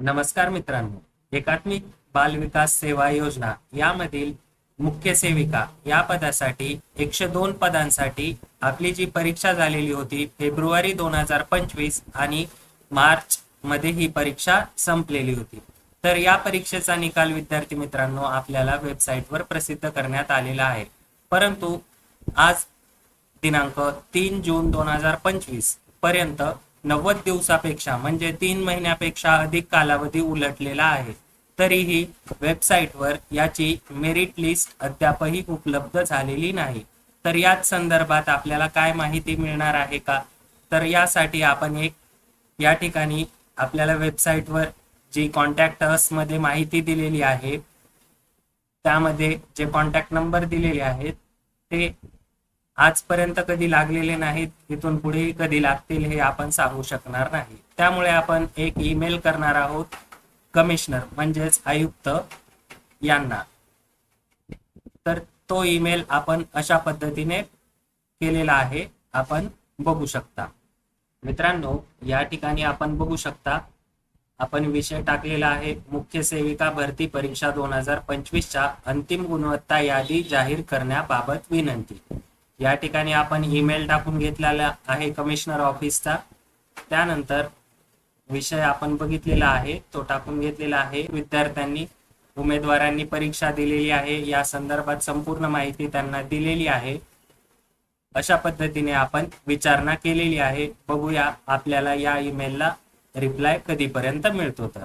नमस्कार मित्रांनो. एकात्मिक बाल विकास सेवा योजना यामधील मुख्य सेविका या पदासाठी एकशे दोन पदांसाठी आपली जी परीक्षा झालेली होती फेब्रुवारी दोन हजार पंचवीस आणि मार्च मध्ये ही परीक्षा संपलेली होती. तर या परीक्षेचा निकाल विद्यार्थी मित्रांनो आपल्याला वेबसाईटवर प्रसिद्ध करण्यात आलेला आहे. परंतु आज दिनांक तीन जून दोन हजार पंचवीसपर्यंत नव्वद दिवसापेक्षा म्हणजे तीन महिन्यापेक्षा अधिक कालावधी उलटलेला आहे. तरीही वेबसाईटवर याची मेरिट लिस्ट अद्यापही उपलब्ध झालेली नाही. तर याच संदर्भात आपल्याला काय माहिती मिळणार आहे का? तर यासाठी आपण एक या ठिकाणी आपल्याला वेबसाईटवर जी कॉन्टॅक्टमध्ये माहिती दिलेली आहे त्यामध्ये जे कॉन्टॅक्ट नंबर दिलेले आहेत ते आजपर्यंत कधी लागलेले नाहीत इथून पुढेही कधी लागतील हे आपण सांगू शकणार नाही. त्यामुळे आपण एक ईमेल करणार आहोत कमिशनर म्हणजेच आयुक्त यांना. तर तो ईमेल आपण अशा पद्धतीने केलेला आहे आपण बघू शकता. मित्रांनो या ठिकाणी आपण बघू शकता आपण विषय टाकलेला आहे मुख्य सेविका भरती परीक्षा दोन हजार पंचवीसच्या अंतिम गुणवत्ता यादी जाहीर करण्याबाबत विनंती. या ठिकाणी आपण ईमेल टाकून घेतलेला आहे कमिशनर ऑफिसचा त्यानंतर विषय आपण बघितलेला आहे तो टाकून घेतलेला आहे. विद्यार्थ्यांनी उमेदवारांनी परीक्षा दिलेली आहे. या संदर्भात संपूर्ण माहिती त्यांना दिलेली आहे. अशा पद्धतीने आपण विचारणा केलेली आहे. बघूया आपल्याला या ईमेलला रिप्लाय कधीपर्यंत मिळतो तर.